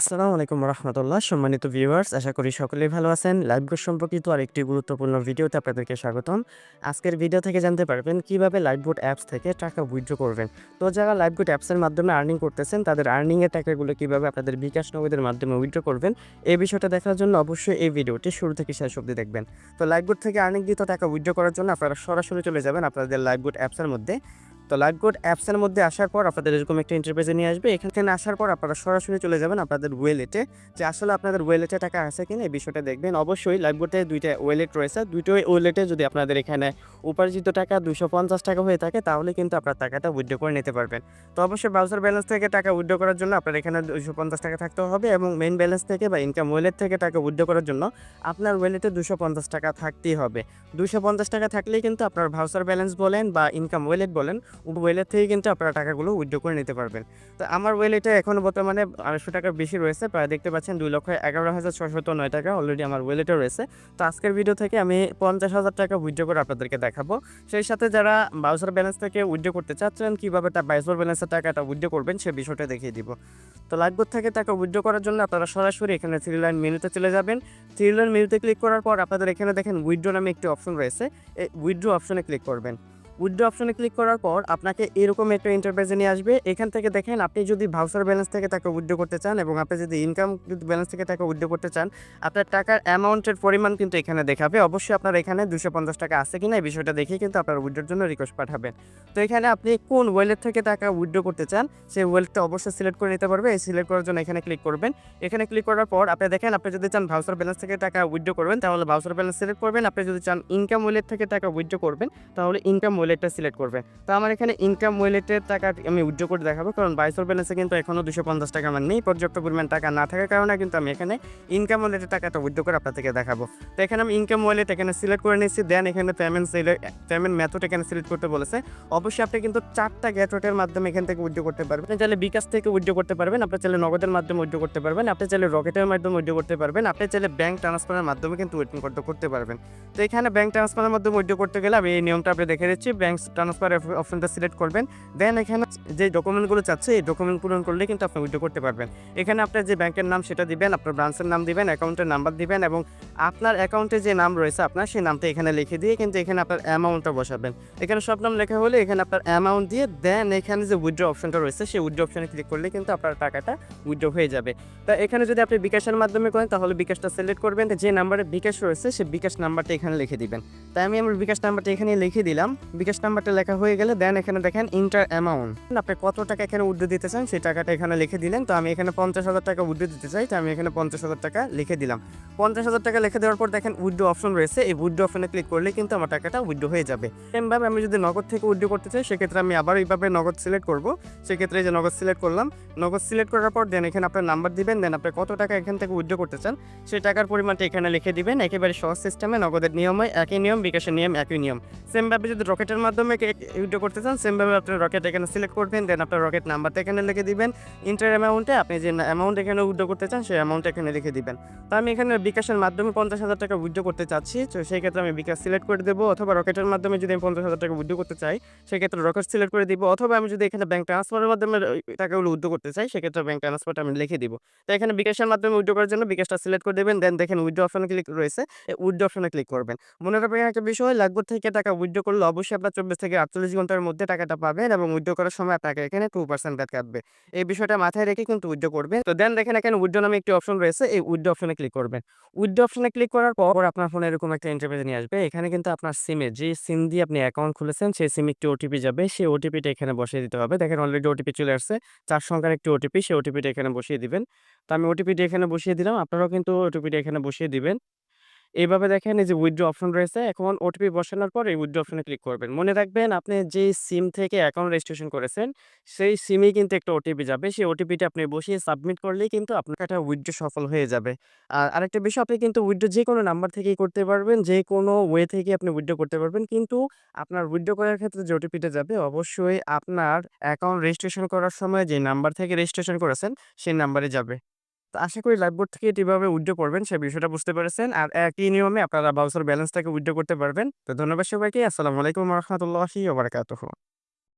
আসসালামু আলাইকুম রহমতুল্লাহ। সম্মানিত ভিউয়ার্স আশা করি সকলেই ভালো আছেন। লাইভ বোট সম্পর্কিত আরেকটি গুরুত্বপূর্ণ ভিডিওতে আপনাদেরকে স্বাগতম। আজকের ভিডিও থেকে জানতে পারবেন কীভাবে লাইভ বোট অ্যাপস থেকে টাকা উইথড্র করবেন। তো যারা লাইভ বোট অ্যাপসের মাধ্যমে আর্নিং করতেছেন, তাদের আর্নিংয়ের টাকাগুলো কীভাবে আপনাদের বিকাশ নগদের মাধ্যমে উইথড্র করবেন, এই বিষয়টা দেখার জন্য অবশ্যই এই ভিডিওটি শুরু থেকে শেষ অবধি দেখবেন। তো লাইভ বোট থেকে আর্নিং দিত টাকা উইথড্র করার জন্য আপনারা সরাসরি চলে যাবেন আপনাদের লাইভ বোট অ্যাপসের মধ্যে। তো লাইভবোর্ড অ্যাপসের মধ্যে আসার পর আপনাদের এরকম একটা ইন্টারপেজে নিয়ে আসবে। এখানে আসার পর আপনারা সরাসরি চলে যাবেন আপনাদের ওয়েলেটে যে আসলে আপনাদের ওয়েলেটে টাকা আছে কিনা এই বিষয়টা দেখবেন। অবশ্যই লাইভবোর্ডে দুইটা ওয়েলেট রয়েছে। দুইটাই ওয়েলেটে যদি আপনাদের এখানে উপার্জিত টাকা দুশো পঞ্চাশ টাকা হয়ে থাকে, তাহলে কিন্তু আপনার টাকাটা উইথড্র করে নিতে পারবেন। তো অবশ্যই ব্রাউজার ব্যালেন্স থেকে টাকা উইথড্র করার জন্য আপনার এখানে দুশো পঞ্চাশ টাকা থাকতে হবে এবং মেইন ব্যালেন্স থেকে বা ইনকাম ওয়েলেট থেকে টাকা উইথড্র করার জন্য আপনার ওয়েলেটে দুশো পঞ্চাশ টাকা থাকতেই হবে। দুশো পঞ্চাশ টাকা থাকলেই কিন্তু আপনার ভাউচার ব্যালেন্স বলেন বা ইনকাম ওয়েলেট বলেন ওয়েলেট থেকে কিন্তু আপনারা টাকাগুলো উইথড্র করে নিতে পারবেন। তো আমার ওয়েলেটে এখনও বর্তমানে আড়াইশো টাকার বেশি রয়েছে, প্রায় দেখতে পাচ্ছেন দুই লক্ষ এগারো হাজার ছশত নয় টাকা অলরেডি আমার ওয়েলেটে রয়েছে। তো আজকের ভিডিও থেকে আমি পঞ্চাশ হাজার টাকা উইথড্র করে আপনাদেরকে দেখাবো। সেই সাথে যারা বাউসার ব্যালেন্স থেকে উইথড্র করতে চাচ্ছেন, কীভাবে তা বাইশোর ব্যালেন্সের টাকাটা উইথড্র করবেন, সে বিষয়টা দেখিয়ে দিব। তো লাইভবোর্ড থেকে টাকা উইথড্র করার জন্য আপনারা সরাসরি এখানে থ্রি লাইন মেনুতে চলে যাবেন। থ্রি লাইন মেনুতে ক্লিক করার পর আপনাদের এখানে দেখেন উইথড্র নামে একটি অপশন রয়েছে। এই উইথড্র অপশনে ক্লিক করবেন। উইথড্র অপশনে ক্লিক করার পর আপনাকে এরকম একটা ইন্টারপ্রাইজে নিয়ে আসবে। এখান থেকে দেখেন আপনি যদি ভাউচার ব্যালেন্স থেকে টাকা উইথড্র করতে চান এবং আপনি যদি ইনকাম ব্যালেন্স থেকে টাকা উইথড্র করতে চান, আপনার টাকার অ্যামাউন্টের পরিমাণ কিন্তু এখানে দেখাবে। অবশ্যই আপনার এখানে দুশো পঞ্চাশ টাকা আছে কিনা এই বিষয়টা দেখে কিন্তু আপনার উইথড্রোর জন্য রিকোয়েস্ট পাঠাবেন। তো এখানে আপনি কোন ওয়েলেট থেকে টাকা উইথড্র করতে চান, সেই ওয়েলেটটা অবশ্যই সিলেক্ট করে নিতে পারবে। এই সিলেক্ট করার জন্য এখানে ক্লিক করবেন। এখানে ক্লিক করার পর আপনি দেখেন আপনি যদি চান ভাউচার ব্যালেন্স থেকে টাকা উইথড্র করবেন, তাহলে ভাউচার ব্যালেন্স সিলেক্ট করবেন। আপনি যদি চান ইনকাম ওয়েলেট থেকে টাকা উইথড্র করবেন, তাহলে ইনকাম ওয়েলেটটা সিলেক্ট করবে। তো আমার এখানে ইনকাম ওয়েলেটের টাকা আমি উইথড্র করে দেখাবো, কারণ বাইশোর ব্যালেন্সে কিন্তু এখনও দুশো পঞ্চাশ টাকা আমার নেই। পর্যাপ্ত পরিমাণ টাকা না থাকার কারণে কিন্তু আমি এখানে ইনকাম ওয়েলেটের টাকাটা উইথড্র করে আপনাদেরকে দেখাবো। তো এখানে আমি ইনকাম ওয়েলেট এখানে সিলেক্ট করে নিচ্ছি দেন এখানে পেমেন্ট পেমেন্ট মেথড এখানে সিলেক্ট করতে বলেছে। অবশ্যই আপনি কিন্তু চারটা গেটওয়েটের মাধ্যমে এখান থেকে উইথড্র করতে পারবেন। চাইলে বিকাশ থেকে উইথড্র করতে পারবেন, আপনি চাইলে নগদের মাধ্যমে উইথড্র করতে পারবেন, আপনি চাইলে রকেটের মাধ্যমে উইথড্র করতে পারবেন, আপনি চাইলে ব্যাংক ট্রান্সফারের মাধ্যমে কিন্তু উইথড্র করতে পারবেন। তো এখানে ব্যাংক ট্রান্সফারের মাধ্যমে উইথড্র করতে গেলে আমি এই নিয়মটা আপনি দেখে দিচ্ছি। ব্যাংক ট্রান্সফার অপশনটা সিলেক্ট করবেন। দেন এখানে যে ডকুমেন্টগুলো চাচ্ছে, এই ডকুমেন্ট পূরণ করলে কিন্তু আপনি উইথড্র করতে পারবেন। এখানে আপনার যে ব্যাংকের নাম সেটা দিবেন, আপনার ব্রাঞ্চের নাম দিবেন অ্যাকাউন্টের নাম্বার দিবেন এবং আপনার অ্যাকাউন্টে যে নাম রয়েছে আপনার, সেই নামটা এখানে লিখে দিয়ে কিন্তু এখানে আপনার অ্যামাউন্টটা বসাবেন। এখানে সব নাম লেখা হলে এখানে আপনার অ্যামাউন্ট দিয়ে দেন এখানে যে উইথড্র অপশনটা রয়েছে, সেই উইথড্র অপশনে ক্লিক করলে কিন্তু আপনার টাকাটা উইথড্র হয়ে যাবে। তা এখানে যদি আপনি বিকাশের মাধ্যমে করেন, তাহলে বিকাশটা সিলেক্ট করবেন। যে নাম্বারে বিকাশ রয়েছে, সেই বিকাশ নাম্বারটা এখানে লিখে দিবেন। তাই আমি আমার বিকাশ নাম্বারটা এখানে লিখে দিলাম। বিকাশ নাম্বারটা লেখা হয়ে গেলে দেন এখানে দেখেন ইন্টার অ্যামাউন্ট আপনি কত টাকা এখানে উদ্যোগ দিতে চান, সেই টাকাটা এখানে লিখে দিলেন। তো আমি এখানে পঞ্চাশ হাজার টাকা উদ্যোগ দিতে চাই, তো আমি এখানে পঞ্চাশ হাজার টাকা লিখে দিলাম। পঞ্চাশ হাজার টাকা লিখে দেওয়ার পর দেখেন উইড্রো অপশন রয়েছে। এই উইড্রো অপশনে ক্লিক করলে কিন্তু আমার টাকাটা উইড্রো হয়ে যাবে। সেমভাবে আমি যদি নগদ থেকে উইড্রো করতে চাই, সেক্ষেত্রে আমি আবার এইভাবে নগদ সিলেক্ট করব। সেক্ষেত্রে যে নগদ সিলেক্ট করলাম, নগদ সিলেক্ট করার পর দেন এখানে আপনার নাম্বার দিবেন দেন আপনি কত টাকা এখান থেকে উইড্রো করতে চান, সেই টাকার পরিমাণটা এখানে লিখে দিবেন। একেবারে সহজ সিস্টেমে নগদের নিয়মে একই নিয়ম, বিকাশের নিয়ম একই নিয়ম। সেমভাবে যদি রকেটের মাধ্যমে উইড্রো করতে চান সেমভাবে আপনি রকেট এখানে সিলেক্ট করবেন দেন আপনার রকেট নাম্বারটা এখানে লিখে দিবেন। ইন্টার অ্যামাউন্টে আপনি যে অ্যামাউন্ট এখানে উইড্রো করতে চান, সেই অ্যামাউন্ট এখানে লিখে দিবেন। তো আমি এখানে বিকাশের মাধ্যমে পঞ্চাশ হাজার টাকা উইড্রো করতে চাচ্ছি, তো সেই ক্ষেত্রে আমি বিকাশ সিলেক্ট করে দেবো, অথবা রকেটের মাধ্যমে যদি আমি পঞ্চাশ হাজার টাকা উইড্রো করতে চাই সেক্ষেত্রে রকেট সিলেক্ট করে দিব, অথবা আমি যদি এখানে ব্যাঙ্ক ট্রান্সফারের মাধ্যমে টাকাগুলো উইড্রো করতে চাই সেক্ষেত্রে ব্যাঙ্ক ট্রান্সফারটা আমি লিখে দিব। তো এখানে বিকাশের মাধ্যমে উইড্রো করার জন্য বিকাশটা সিলেক্ট করে দেবেন দেন দেখেন উইড্রো অপশনে ক্লিক রয়েছে উইড্রো অপশনে ক্লিক করবেন। মনে রাখবেন একটা বিষয়, লাগবে থেকে টাকা উইড্রো করলে অবশ্যই আপনার চব্বিশ থেকে আটচল্লিশ ঘণ্টার মধ্যে টাকাটা পাবেন এবং উইড্রো করার সময় আপনাকে এখানে টু পার্সেন্ট ব্যাট কাটবে। এই বিষয়টা মাথায় রেখে কিন্তু উইড্রো করবেন। তো দেন দেখেন এখানে উইড্রো নামে একটি অপশন রয়েছে। এই উইড্রো অপশনে ক্লিক করবেন। উইড্রো অপশনে ক্লিক করার পর আপনার ফোনে এরকম একটা ইন্টারভিউ নিয়ে আসবে। এখানে কিন্তু আপনার সিমে যে সিম দিয়ে আপনি অ্যাকাউন্ট খুলেছেন, সেই সিমে একটি ওটিপি যাবে। সেই ওটিপিটা এখানে বসিয়ে দিতে হবে। দেখেন অলরেডি ওটিপি চলে আসছে। চার সংখ্যার একটি ওটিপি সেই ওটিপিটা এখানে বসিয়ে দিবেন। তো আমি ওটিপিটি এখানে বসিয়ে দিলাম। আপনারাও কিন্তু ওটিপিটা এখানে বসিয়ে দিবেন। এইভাবে দেখেন এই যে উইথড্র অপশন রয়েছে, এখন ওটিপি বসানোর পর এই উইথড্র অপশনে ক্লিক করবেন। মনে রাখবেন আপনি যে সিম থেকে অ্যাকাউন্ট রেজিস্ট্রেশন করেছেন, সেই সিমেই কিন্তু একটা ওটিপি যাবে। সেই ওটিপিটা আপনি বসিয়ে সাবমিট করলেই কিন্তু আপনার একটা উইথড্র সফল হয়ে যাবে। আর আরেকটা বিষয়, আপনি কিন্তু উইথড্র যে কোনো নাম্বার থেকেই করতে পারবেন, যে কোনো ওয়ে থেকে আপনি উইথড্র করতে পারবেন। কিন্তু আপনার উইথড্র করার ক্ষেত্রে যে ওটিপিটা যাবে, অবশ্যই আপনার অ্যাকাউন্ট রেজিস্ট্রেশন করার সময় যে নাম্বার থেকে রেজিস্ট্রেশন করেছেন, সেই নাম্বারে যাবে। আশা করি লাইভবোর্ড থেকে কীভাবে উইড্রো করবেন, সে বিষয়টা বুঝতে পেরেছেন। আর একই নিয়মে আপনারা বাউসার ব্যালেন্সটাকে উইড্রো করতে পারবেন। তো ধন্যবাদ সবাইকে। আসসালামু আলাইকুম রহমতুল্লাহি